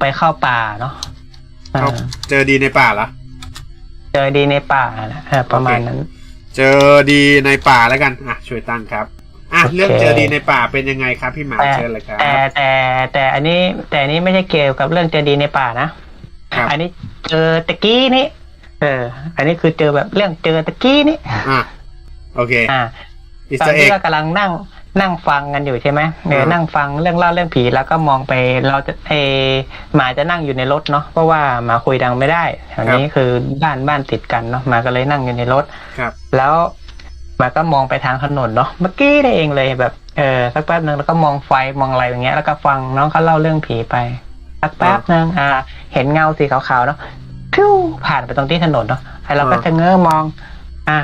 ไปเข้าป่าเนาะเออเขาเจอดีในป่าเหรอเจอดีในป่านะเออประมาณนั้น เจอดีในป่าแล้วกันอะช่วยตั้งครับอะโอเค เรื่องเจอดีในป่าเป็นยังไงครับพี่หมาแต่เชิญเลยครับ แต่แต่แต่อันนี้แต่อันนี้ไม่ใช่เกี่ยวกับเรื่องเจอดีในป่านะ ครับ อันนี้เจอตะกี้นี่เออ อันนี้คือเจอแบบเรื่องเจอตะกี้นี่อะโอเคอ่า อิสตอเตอนร์เอที่ก เรากำลังนั่ง นั่งฟังกันอยู่ใช่ไหมเอออ่านั่นั่งฟังเรื่องเล่าเรื่องผีแล้วก็มองไปเราจะเออหมาจะนั่งอยู่ในรถเนาะเพราะว่าหมาคุยดังไม่ได้แถวนี้คือบ้านบ้านติดกันเนาะหมาก็เลยนั่งอยู่ในรถครับ แล้วหมาก็มองไปทางถนนเนาะเมื่อกี้นี่เองเลยแบบเออสักแป๊บหนึ่งแล้วก็มองไฟมองอะไรอย่างเงี้ย แล้วก็ฟังน้องเขาเล่าเรื่องผีไปสักแป๊บหนึ่งอ่า เห็นเงาสีขาวๆเนาะพิ้วผ่านไปตรงที่ถนนเนาะไอเราก็อ่าจะเง้อมอง อะ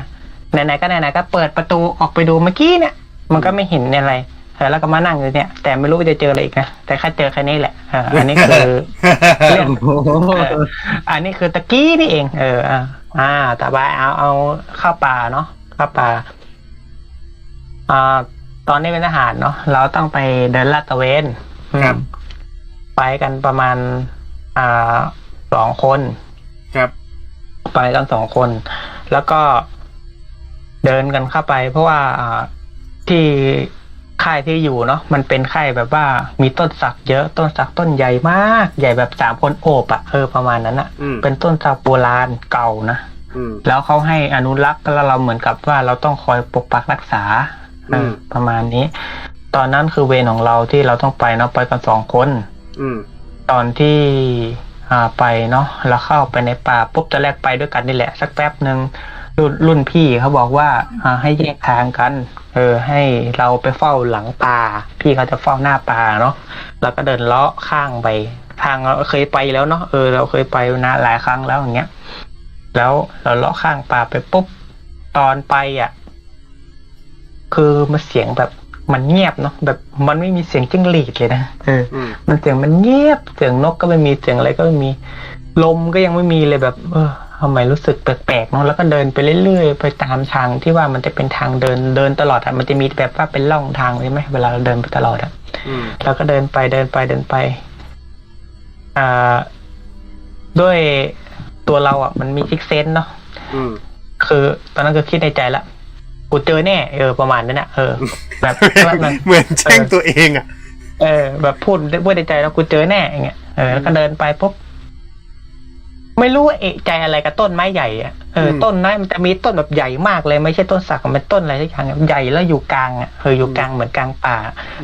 ไหนๆก็ไหนๆก็เปิดประตูออกไปดูเมื่อกี้เนี่ย มันก็ไม่เห็นอะไรเออแล้วก็มานั่งอยู่เนี่ย แต่ไม่รู้ว่าจะเจออะไรอีกนะแต่แค่เจอแค่นี้แหละเอออันนี้คือเรื่องโอ้โหเอออันนี้คือตะกี้นี่เอง เอออ่าอ่าต่อไปเอาเอาเข้าป่าเนาะเข้าป่าอ่าตอนนี้เป็นทหารเนาะเราต้องไปเดินลาดตระเวนอืมครับ ไปกันประมาณ อ่าสองคน ครับ ไปกันสองคน แล้วก็เดินกันเข้าไป เพราะว่าอ่า ที่ค่ายที่อยู่เนาะมันเป็นค่ายแบบว่ามีต้นสักเยอะต้นสักต้นใหญ่มาก ใหญ่แบบสามคนโอบอะเออประมาณนั้นอะอืมเป็นต้นสักโบราณเก่านะอืมแล้วเขาให้อนุรักษ์แล้วเราเหมือนกับว่าเราต้องคอยปกปักรักษาเอออมประมาณนี้ ตอนนั้นคือเวรของเราที่เราต้องไปเนาะไปกันสองคนอืมตอนที่อ่าไปเนาะเราเข้าไปในป่าปุ๊บตอนแรกไปด้วยกันนี่แหละ สักแป๊บหนึ่ง รุ่นรุ่นพี่เขาบอกว่าอ่าให้แยกทางกัน เออ ให้เราไปเฝ้าหลังป่า พี่เขาจะเฝ้าหน้าป่าเนาะแล้วก็เดินเลาะข้างไปทางเราเคยไปแล้วเนาะเออเราเคยไปนะหลายครั้งแล้วอย่างเงี้ย แล้วเราเลาะข้างป่าไปปุ๊บตอนไปอะ คือมันเสียงแบบมันเงียบเนาะแบบมันไม่มีเสียงจิ้งหรีดเลยนะเอออืมมันเสียงมันเงียบเสียงนกก็ไม่มีเสียงอะไรก็ไม่มี ลมก็ยังไม่มีเลยแบบ เออ ทำไมรู้สึกแปลกๆเนาะแล้วก็เดินไปเรื่อยๆ ไปตามทางที่ว่ามันจะเป็นทางเดินเดินตลอดอะมันจะมีแบบว่าเป็นร่องทางใช่ไหมเวลาเราเดินไปตลอดอะอืมเราก็เดินไปเดินไปเดินไป อ่า ด้วยตัวเราอะ มันมีซิกเซนเนาะอืมคือ ตอนนั้นก็คิดในใจละกูเจอแน่เออประมาณนั้นอะเออ แบบว่ามันเหมือนแช่งตัวเองอะเออ แบบพูดพูดในใจแล้วกูเจอแน่อย่างเงี้ยเออแล้วก็เดินไปปุ๊บ ไม่รู้ว่าเอะใจอะไรกับต้นไม้ใหญ่อะเอออืมต้นไม้มันจะมีต้นแบบใหญ่มากเลย ไม่ใช่ต้นสักมันเป็นต้นอะไรสักอย่างใหญ่แล้วอยู่กลางอะเอออยู่กลางเหมือนกลางป่า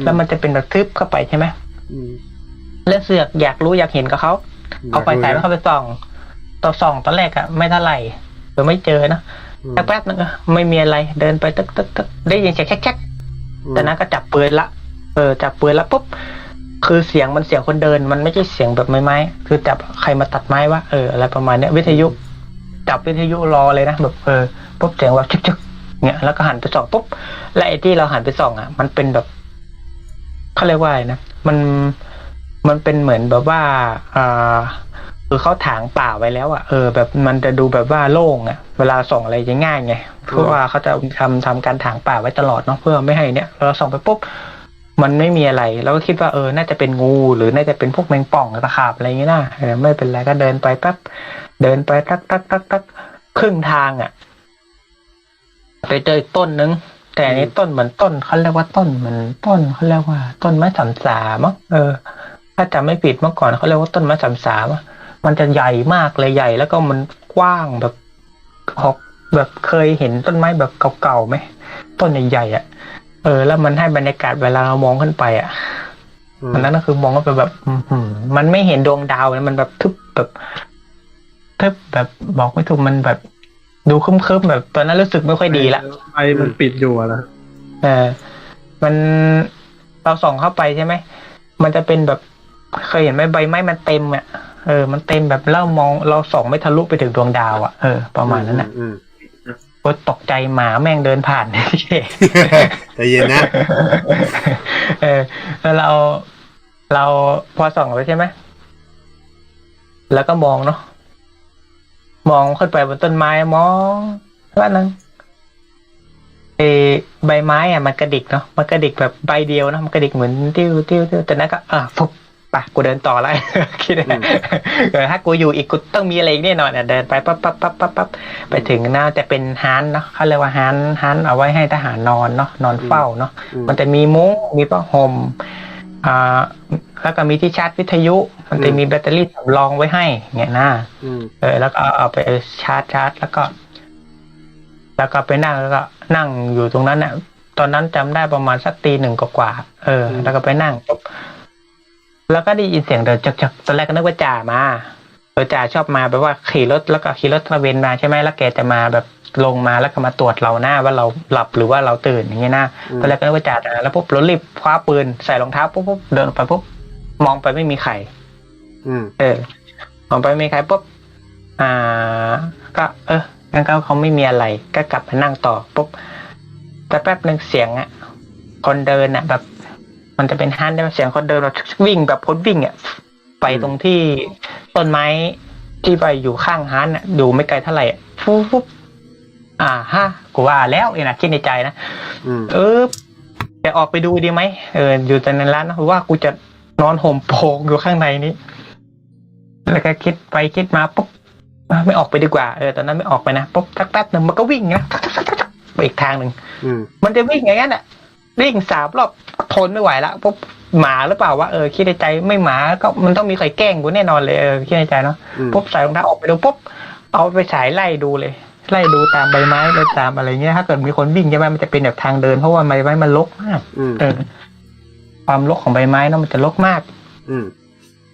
แล้วมันจะเป็นแบบทึบเข้าไปใช่ไหมอืมแล้วเสือกอยากรู้อยากเห็นกับเขา เอาไปใส่แล้วเข้าไปส่องต่อส่องตอนแรกอะไม่เท่าไหร่เออไม่เจอนะอืมแป๊บๆนึงเออไม่มีอะไรเดินไปตึกตึกตึกได้ยินเสียงแคกๆแต่นั้นก็จับปืนละ เออจับปืนละปุ๊บ คือเสียงมันเสียงคนเดิน มันไม่ใช่เสียงแบบไม้ไม้คือจับใครมาตัดไม้วะเอออะไรประมาณเนี้ยวิทยุจับวิทยุรอเลยนะแบบเออปุ๊บเสียงแบบชึกๆเนี่ยแล้วก็หันไปส่องปุ๊บและไอ้ที่เราหันไปส่องอะ มันเป็นแบบเขาเรียกว่าอะไรนะมันมันเป็นเหมือนแบบว่าอ่าคือเขาถางป่าไว้แล้วอะเออแบบมันจะดูแบบว่าโล่งอะ เวลาส่องอะไรจะง่ายไงเพราะว่าเขาจะทำทำการถางป่าไว้ตลอดเนาะเพื่อไม่ให้เนี่ยเราส่องไปปุ๊บ มันไม่มีอะไรเราก็คิดว่าเออ น่าจะเป็นงู หรือน่าจะเป็นพวกแมงป่องตะขาบอะไรอย่างงี้นะไม่เป็นไรก็เดินไปแป๊บเดินไปตักตักตักตักครึ่งทางอะ ไปเจออีกต้นนึง แต่นี้ต้นเหมือนต้นเขาเรียกว่าต้นเหมือนต้นเขาเรียกว่า ต้นไม้สำสามั้งเออ ถ้าจำไม่ผิดเมื่อก่อนเขาเรียกว่าต้นไม้สำสามมันจะใหญ่มากเลยใหญ่ แล้วก็มันกว้างแบบออกแบบเคยเห็นต้นไม้แบบเก่าๆไหมต้นใหญ่ๆอะ เออ แล้วมันให้บรรยากาศเวลาเรามองขึ้นไป อะอืมอันนั้นก็คือมองก็เป็นแบบอื้อหือมันไม่เห็นดวงดาวนะมันแบบทึบแบบทึบแบบบอกไม่ถูกมันแบบ ดูครึ้มๆแบบ ตอนนั้นรู้สึกไม่ค่อยดีละไฟมันปิดอยู่อะนะเออ มันเราส่องเข้าไปใช่ไหมมันจะเป็นแบบ เคยเห็นไหมใบไม้มันเต็มอะเออ มันเต็มแบบเรามองเราส่องไม่ทะลุไปถึงดวงดาวอะเออประมาณนั้นอะอืม ก็ตกใจหมาแม่งเดินผ่านใจเย็นนะ เออแล้วเราเราพอส่องไปใช่ไหมแล้วก็มองเนาะมองขึ้นไปบนต้นไม้มองว่านึงเออใบไม้อะมันกระดิกเนาะมันกระดิกแบบใบเดียวนะมันกระดิกเหมือนติ้วติ้วติ้วแต่นั้นก็อะฟุบ ไปกูเดินต่อแล้วคิดอืมเออถ้ากูอยู่อีกกูต้องมีอะไรอีกแน่นอนเนี่ยเดินไปปั๊บปั๊บปั๊บปั๊บปั๊บไปถึงน่าจะเป็นฮานเนาะเขาเรียกว่าฮานฮานเอาไว้ให้ทหารนอนเนาะนอนเฝ้าเนาะอืมมันจะมีมุ้งมีผ้าห่มอ่าแล้วก็มีที่ชาร์จวิทยุ มันจะอืมมีแบตเตอรี่สำรองไว้ให้เนี่ยนะอืมเออ แล้วก็เอาไปชาร์จชาร์จแล้วก็ แล้วก็ไปนั่งแล้วก็นั่งอยู่ตรงนั้นน่ะ ตอนนั้นจำได้ประมาณสักตีหนึ่งกว่าๆเออ แล้วก็ไปนั่งปุ๊บ แล้วก็ได้ยินเสียงเดินจักๆตอนแรกก็นึกว่าจ่ามาเออจ่าชอบมาแบบว่าขี่รถแล้วก็ขี่รถตระเวนมาใช่ไหมแล้วแกจะมาแบบลงมาแล้วก็มาตรวจเราหน้าว่าเราหลับหรือว่าเราตื่นอย่างเงี้ยนะอืมตอนแรกก็นึกว่าจ่ามาแล้วปุ๊บรถรีบคว้าปืนใส่รองเท้าปุ๊บปุ๊บเดินออกไปปุ๊บมองไปไม่มีใครอืมเออมองไปไม่มีใครปุ๊บอ่า ก็ เอองั้นก็เขาไม่มีอะไร ก็กลับมานั่งต่อปุ๊บแต่แป๊บหนึ่งเสียงอะคนเดินอะแบบ มันจะเป็นฮันได้ไหมเสียงคนเดินแบบวิ่งแบบพ้นวิ่งอะไปตรงที่ต้นไม้ที่ไปอยู่ข้างฮันอะอยู่ไม่ไกลเท่าไหร่อะฟุ๊บฟุ๊บอ่าฮะกูว่าแล้วเองนะคิดในใจนะอืมเออจะออกไปดูดีไหมเอออยู่แต่ในร้านนะว่ากูจะนอนห่มโพงอยู่ข้างในนี้แล้วก็คิดไปคิดมาปุ๊บเอ้าไม่ออกไปดีกว่าเออตอนนั้นไม่ออกไปนะปุ๊บสักแป๊บหนึ่งมันก็วิ่งนะไปอีกทางหนึ่งอืมมันจะวิ่งอย่างนั้นอะวิ่งสามรอบ ทนไม่ไหวละปุ๊บหมาหรือเปล่าวะเออคิดในใจไม่หมาก็มันต้องมีใครแกล้งกูแน่นอนเลยเออคิดในใจเนาะอืมปุ๊บใส่รองเท้าออกไปดูปุ๊บเอาไปฉายไล่ดูเลย ไล่ดูตามใบไม้ไปตามอะไรเงี้ยถ้าเกิดมีคนวิ่งใช่ไหมมันจะเป็นแบบทางเดิน เพราะว่าใบไม้มันรกมากอืมเออความรกของใบไม้เนาะมันจะรกมาก อืม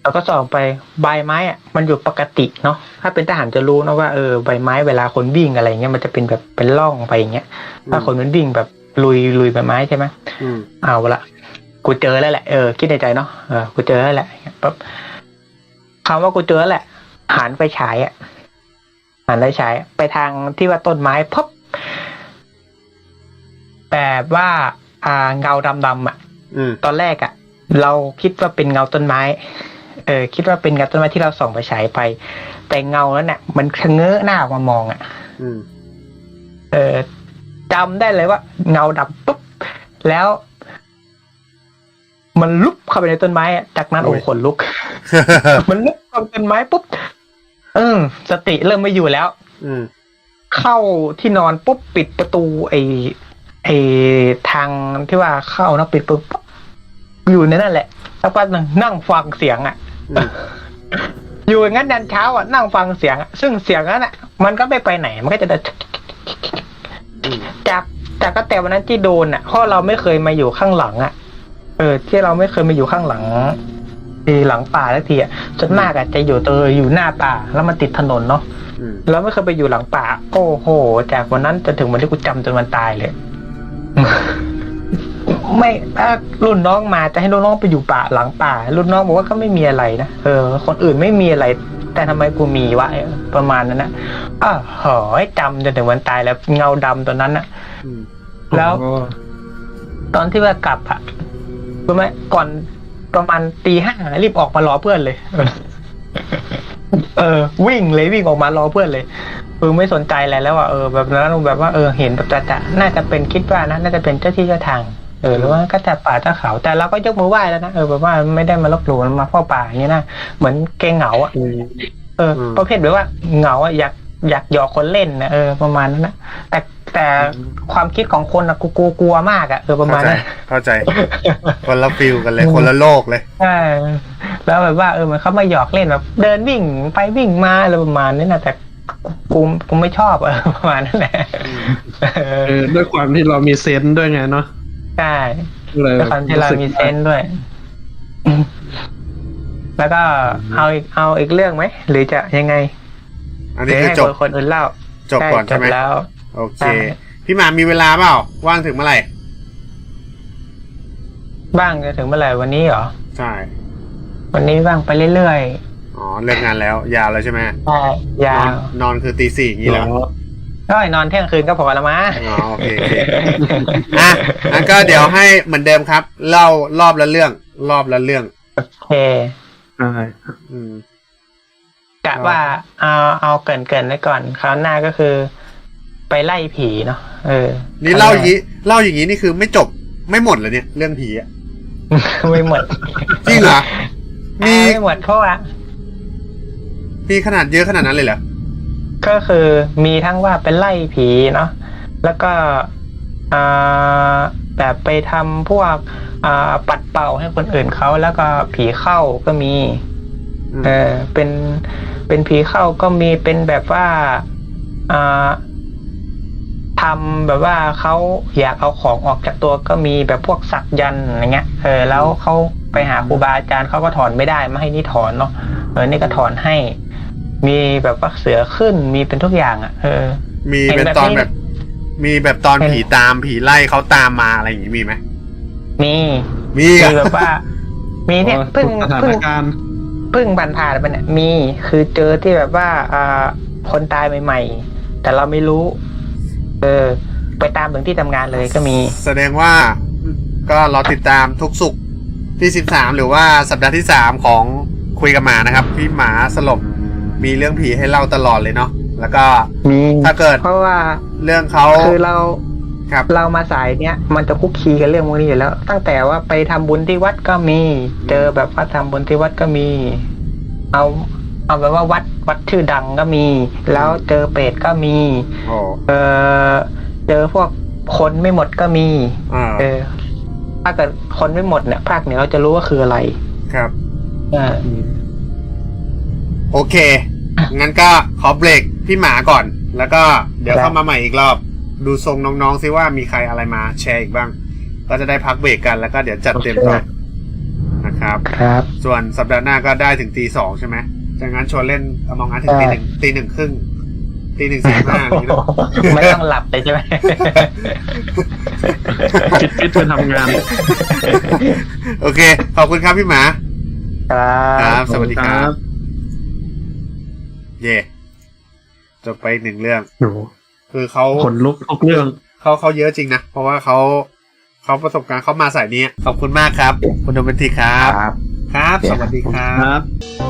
เราก็ส่องไปใบไม้อะมันอยู่ปกติเนาะถ้าเป็นทหารจะรู้นะว่าเออใบไม้เวลาคนวิ่งอะไรเงี้ยมันจะเป็นแบบเป็นร่องไปอย่างเงี้ยถ้าคนมันวิ่งแบบ ลุยลุยใบไม้ใช่ไหมอืมเอาละกูเจอแล้วแหละเออคิดในใจเนาะเออกูเจอแล้วแหละปั๊บคำว่ากูเจอแล้วแหละหันไปฉายอะหันไปฉายไปทางที่ว่าต้นไม้พับแบบว่า อ่าเงาดำๆอะอืมตอนแรกอะ่ะ เราคิดว่าเป็นเงาต้นไม้ เออ คิดว่าเป็นเงาต้นไม้ที่เราส่องไปฉายไป แต่เงานั้นเนี่ยมันชะเง้อหน้าออกมามองอะ่ะอืมเออ จำได้เลยว่า เงาดำปุ๊บแล้ว มันลุกเข้าไปในต้นไม้อะจากนั้นโอ้โหขนลุก มันลุกเข้าไปในต้นไม้ปุ๊บเออสติเริ่มไม่อยู่แล้ว อืมเข้าที่นอนปุ๊บปิดประตู ไอ้ไอ้ทางที่ว่าเข้านะปิดปุ๊บอยู่ในนั่นแหละสักพักหนึ่งนั่งฟังเสียงอะอืมอยู่อย่างนั้นยันเช้าอะนั่งฟังเสียงอะซึ่งเสียงนั้นอะ มันก็ไม่ไปไหนมันก็จะเดินอืม จากจากก็แต่วันนั้นที่โดนอะเพราะเราไม่เคยมาอยู่ข้างหลังอะ เออ ที่เราไม่เคยมาอยู่ข้างหลังที่หลังป่าสักทีอะส่วนมากอะจะอยู่ตัวอยู่หน้าป่าแล้วมันติดถนนเนาะอืมเราไม่เคยไปอยู่หลังป่า โอ้โห จากวันนั้นจนถึงวันที่กูจำจนวันตายเลยไม่ถ้ารุ่นน้องมาจะให้รุ่นน้องไปอยู่ป่าหลังป่า รุ่นน้องบอกว่าก็ไม่มีอะไรนะเออ คนอื่นไม่มีอะไร แต่ทำไมกูมีวะเออประมาณนั้นนะอ้าวหอยจำจนถึงวันตายแล้วเงาดำตัวนั้นนะอืมแล้วอ๋อตอนที่ว่ากลับอะรู้ไหมก่อนประมาณตีห้ารีบออกมารอเพื่อนเลย เออเออวิ่งเลยวิ่งออกมารอเพื่อนเลยเออไม่สนใจอะไรแล้วอะเออแบบนั้นแบบว่าเออเห็นแบบจะจะน่าจะเป็นคิดว่านะน่าจะเป็นเจ้าที่เจ้าทาง เออหรือว่าก็จะป่าเจ้าเขาแต่เราก็ยกมือไหว้แล้วนะเออแบบว่าไม่ได้มาลบหลู่มาเฝ้าป่าอย่างนี้นะเหมือนแกเหงาอะอืมเออ ประเภทแบบว่าเหงาอะอยากอยากหยอกคนเล่นนะเออประมาณนั้นนะแต่แต่ความคิดของคนอะกูกลัวกลัวมากอะเออประมาณเข้าใจนั้นเข้าใจ คนละฟิลกันเลย คนละโลกเลยใช่แล้วแบบว่าเออมันเขามาหยอกเล่นแบบ เดินวิ่งไปวิ่งมาอะไรประมาณนี้นะแต่กูกูไม่ชอบเออประมาณนั้นแหละเอเอออด้วยความที่เรามีเซนส์ด้วยไงเนาะ ใช่เลยด้วยความที่เรามีเซนส์ด้วยอืมแล้วก็เอาอีกเอาอีกเรื่องไหม หรือจะยังไง อันหรืนี้อคือให้จบคนคนอื่นเล่า จบก่อนใช่ไหมจบแล้ว โอเคใช่พี่หมามีเวลาเปล่า ว่างถึงเมื่อไหร่ บ้างจะถึงเมื่อไหร่วันนี้เหรอ ใช่ วันนี้บ้างไปเรื่อยอ๋อ เลิกงานแล้ว ยาวแล้วใช่ไหมๆใช่ยานอนวนอนคือตีสี่อย่างนี้เหเหรรออ ก็นอนเที่ยงคืนก็พอละมั้งอ๋อโอเคโอเคอะงั้นก็เดี๋ยวให้เหมือนเดิมครับ เล่ารอบละเรื่อง รอบละเรื่องโอเคใช่อืมกะว่าเอาเอาเกรินเกินๆไว้ก่อนคราวหน้าก็คือ ไปไล่ผีเนาะเออ นี่เล่าอย่างนี้เล่าอย่างนี้นี่คือไม่จบไม่หมดเลยเนี่ย เรื่องผีอะไม่หมดจริงเหรอมีอ่าไม่หมดเพราะว่ามีขนาดเยอะขนาดนั้นเลยเหรอ ก็คือมีทั้งว่าเป็นไล่ผีเนาะแล้วก็อ่าแบบไปทำพวกอ่าปัดเป่าให้คนอื่นเขาแล้วก็ผีเข้าก็มีอืมเออเป็นเป็นผีเข้าก็มีเป็นแบบว่าอ่าทำแบบว่าเขาอยากเอาของออกจากตัวก็มีแบบพวกสักยันต์อะไรเงี้ย เออ แล้วเขาไปหาครูบาอาจารย์เขาก็ถอนไม่ได้ไม่ให้นี่ถอนเนาะเออนี่ก็ถอนให้ มีแบบว่าเสือขึ้นมีเป็นทุกอย่างอะ เออ มีเห็นเป็นแบบตอนนี้แบบ มีแบบตอนเห็นผีตามผีไล่เขาตามมาอะไรอย่างงี้มีไหมมีมีมีอะแบบว่า มีเนี่ยเพิ่งสถาเพิ่นงการณ์เพิ่งผ่านผ่านๆไปเนี่ยมีคือเจอที่แบบว่าอ่าคนตายใหม่ ๆ แต่เราไม่รู้ เออ ไปตามถึงที่ทำงานเลยก็มี แสดงว่าก็รอติดตามทุกสุขที่สิบสามหรือว่าสัปดาห์ที่สามของคุยกับหมานะครับ พี่หมาสลบ มีเรื่องผีให้เล่าตลอดเลยเนาะแล้วก็มีถ้าเกิด เพราะว่าเรื่องเขาคือเราครับเรามาสายเนี้ยมันจะคุกคีกันเรื่องพวกนี้อยู่แล้ว ตั้งแต่ว่าไปทำบุญที่วัดก็มี เจอแบบว่าทำบุญที่วัดก็มี เอาเอาแบบว่าวัดวัดชื่อดังก็มี แล้วเจอเปรตก็มีโอ้เออเจอพวกคนไม่หมดก็มีอ่าเออ ถ้าเกิดคนไม่หมดเนี่ยภาคเหนือเราจะรู้ว่าคืออะไร ครับเออ โอเค งั้นก็ขอเบรกพี่หมาก่อน แล้วก็เดี๋ยวครับเข้ามาใหม่อีกรอบ ดูทรงน้องๆซิว่ามีใครอะไรมาแชร์อีกบ้าง ก็จะได้พักเบรกกันแล้วก็เดี๋ยวจัดเต็มต่อนะครับ ครับ ส่วนสัปดาห์หน้าก็ได้ถึงตีสองใช่ไหมดังนั้นชวนเล่นอมองอันถึงตีหนึ่งตีหนึ่งครึ่งตีหนึ่งสี่ห้าอะไรอย่างเงี้ยเนอะไม่ต้องหลับเลยใช่ไหมฟิตฟิตไปทำงาน โอเค ขอบคุณครับพี่หมา ครัครับบสวัสดีครัครับบ เย่จบไปอีกหนึ่งเรื่องโอ้คือเขาขนลุกทุกเรื่องเขาเขาเยอะจริงนะ เพราะว่าเขาเขาประสบการณ์เขามาสายนี้ ขอบคุณมากครับ คุณโดเมนติครับครับ ครับ สวัสดีครัครับบ